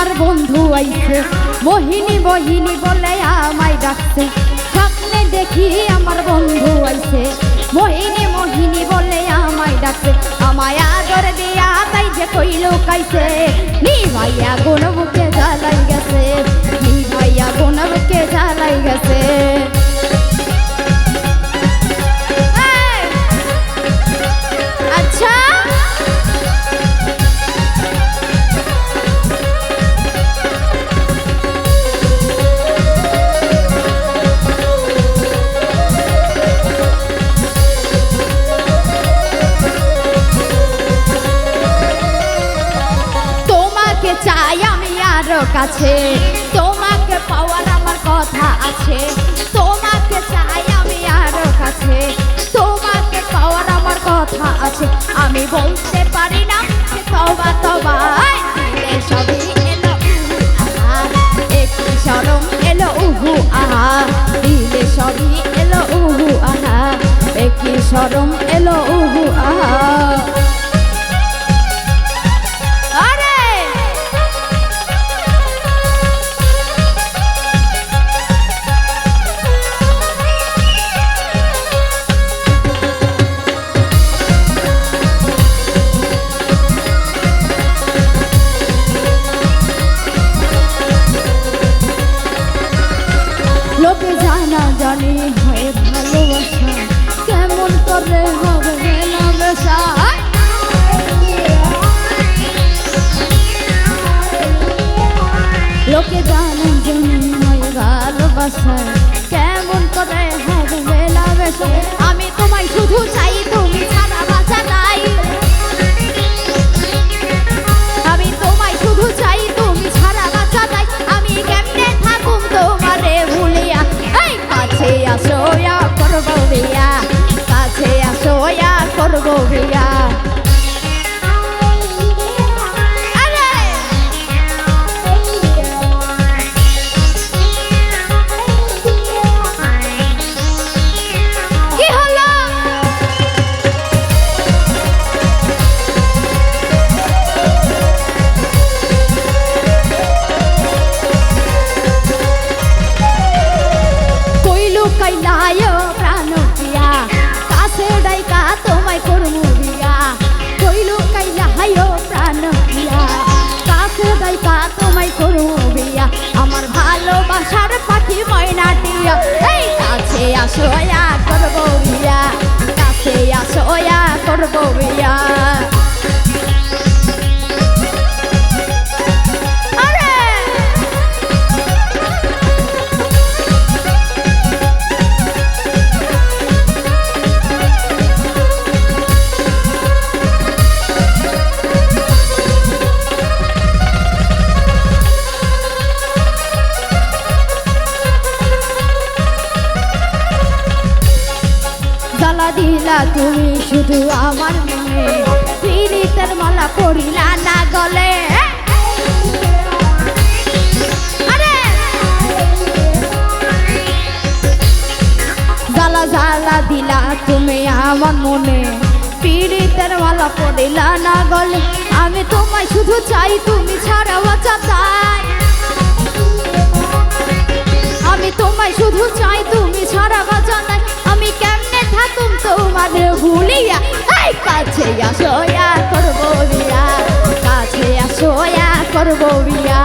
আমার বন্ধু আইছে। মোহিনী মোহিনী বলে আমায় ডাকছে। স্বপ্নে দেখি আমার বন্ধু আইছে। মোহিনী মোহিনী বলে আমায় ডাকছে। আমায় আদর দিয়া তাই যে কইল কাইছে নি ভাইয়া কোন বুকে জ্বালাই গেছে। নি ভাইয়া কোন বুকে জ্বালাই গেছে। কাছে। তোমাকে পাওয়ার আমার কথা আছে। তোমাকে চাই আমি আরও কাছে। তোমাকে পাওয়ার আমার কথা আছে। আমি বলতে পারি না তবা তবা একটি সরম এলো উহু আহা। সবই এলো আহা। একটি সরম এলো উহু আহা। ভালোবাসা ইয়া করব বিয়া আরে তুমি শুধু আমার মনে পীড়িতের মালা পড়িলা না গলে! জ্বালা জ্বালা দিলা তুমি আমার মনে। পীড়িতের মালা পড়িলা না গলে। আমি তোমায় শুধু চাই তুমি ছাড়া বাঁচা আসো ইয়া করব বিয়া। কাছে আসো করব বিয়া।